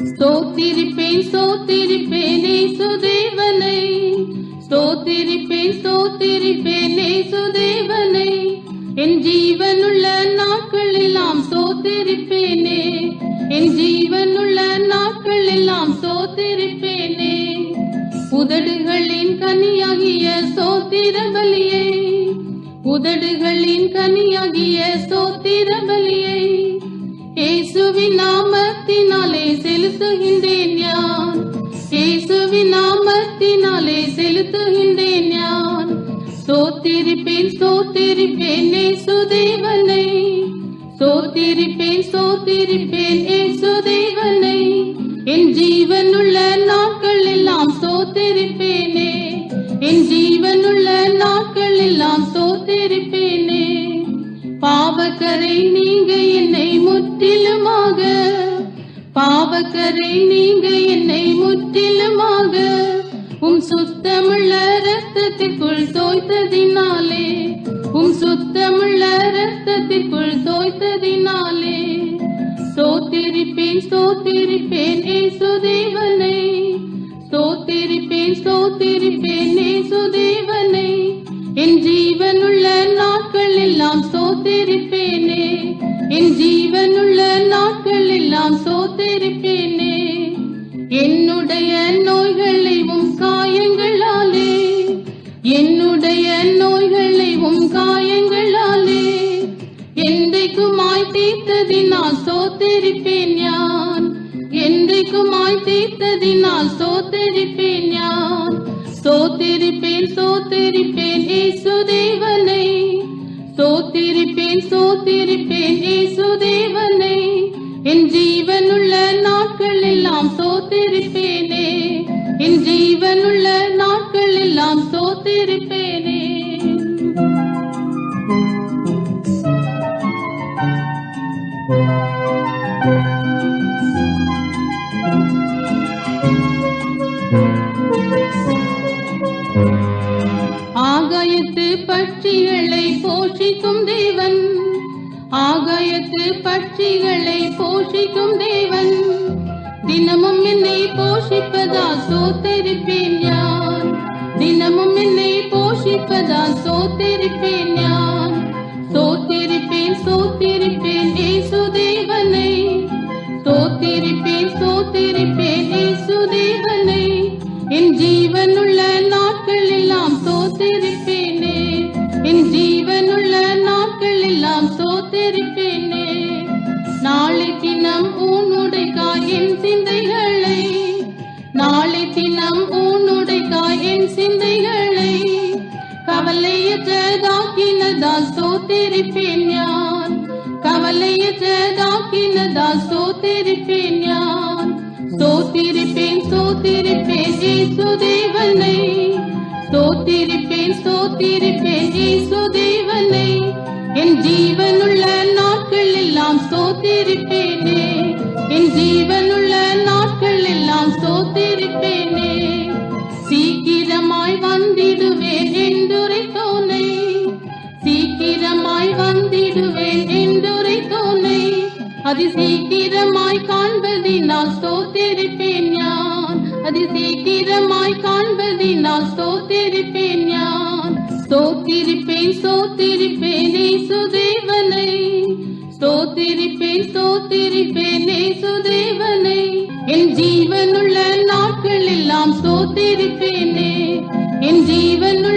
ஸ்தோத்திரிப்பேன் ஸ்தோத்திரிப்பேன் சுதேவனை ஸ்தோத்திரிப்பேன் ஸ்தோத்திரிப்பேன் சுதேவனை என் ஜீவனுள்ள நாட்கள் எல்லாம் ஸ்தோத்திரிப்பேனே. என் ஜீவனுள்ள நாட்கள் எல்லாம் ஸ்தோத்திரிப்பேனே. உதடுகளின் கனியாகிய சோத்திர பலியை உதடுகளின் கனியாகிய சோத்திர பலியை இயேசுவின் நாமத்தினாலே செலுத்துகின்றேன் யான் இயேசுவின் நாமத்தினாலே செலுத்துகின்றேன் யான் சோத்திரிப்பேன் சோத்திரிப்பேன் இயேசுதேவனை சோத்திருப்பேன் சோத்திரிப்பேன் இயேசுதேவனை என் ஜீவனுள்ள நாட்கள் எல்லாம் சோத்திருப்பேனே. என் ஜீவனுள்ள நாட்கள் எல்லாம் சோத்திருப்பேன். பாவக்கரை நீங்க என்னை முற்றிலுமாக பாவக்கரை நீங்க என்னை முற்றிலுமாக உம் சுத்தமுள்ள ரத்தத்திற்குள் தோய்த்ததினாலே உம் சுத்தமுள்ள ரத்தத்திற்குள் தோய்த்ததினாலே சோத்திருப்பேன் சோத்திருப்பேன் ஏ சுதேவனை சோத்திருப்பேன் சோத்திருப்பேன் ஏ சுதேவனை என் ஜீவனுள்ள நாட்கள் எல்லாம் சோத்திருப்பேன் என் ஜீவனுள்ள நாட்கள் எல்லாம் சோத்திருப்பேனே என்னுடைய நோய்களை உம் காயங்களாலே. என்னுடைய நோய்களை உம் காயங்களாலே. என்றைக்குமாய் தீர்த்ததினால் சோத்திருப்பேன் யான். என்றைக்குமாய் தீர்த்ததினால் சோத்திருப்பேன் யான். சோத்திருப்பேன் சோத்திருப்பேன் ஏசுதேவனை சோத்திருப்பேன் சோத்திருப்பேன் ஏசுதேவனை என் ஜீவனுள்ள நாட்கள் எல்லாம் சோத்திருப்பேனே. என் ஜீவனுள்ள நாட்கள் எல்லாம் சோத்திருப்பேனே. thank you ஆகாயத்து பட்சிகளை போஷிக்கும் தேவன். ஆகாயத்து பட்சிகளை போஷிக்கும் தேவன். தினமும் என்னை போஷிப்பதா சோத்தரிப்பேன் யான் தினமும் என்னை போஷிப்பதா சோத்தரிப்பேன் யான் சோத்திருப்பேன் சோத்திருப்பேன் ஏசுதேவனை சோத்திருப்பேன் சோத்திருப்பேன் என் ஜீவனுள்ள நாட்கள் எல்லாம் சோத்திருப்பேனே நாளை தினம் உன்னுடைய காயின் சிந்தைகளை. நாளை தினம் உன்னுடைய காயின் சிந்தைகளை. கவலையற்றதாக்கினதால் சோத்திருப்பேன் யான். கவலையற்றதாக்கினதால் சோத்திருப்பேன் யான். சோத்திருப்பேன் சோத்திருப்பேன் ஏசுதேவனை சோத்திருப்பேன் சோத்திருப்பேன் ஏசுதேவனை என் ஜீவனுள்ள நாட்கள் எல்லாம் சோத்திருப்பேனே என் ஜீவனுள்ள நாட்கள் எல்லாம் சோத்திருப்பேனே சீக்கிரமாய் வந்திடுவேன் என்றுரை தோனை. சீக்கிரமாய் வந்திடுவேன் என்றுரை தோனை. அது சீக்கிரமாய் காண்பதினால் ஸ்தோத்திருப்பேன் யார் அதி சீக்கிரமாய் காண்பதினால் சோத்திருப்பேன் யான் சோத்திருப்பேன் ஸ்தோத்திருப்பேன் சுதேவனை சோத்திருப்பேன் ஸ்தோத்திருப்பேன் சுதேவனை என் ஜீவனுள்ள நாட்கள் எல்லாம் சோத்திருப்பேனே என் ஸ்தோத்திருப்பேனே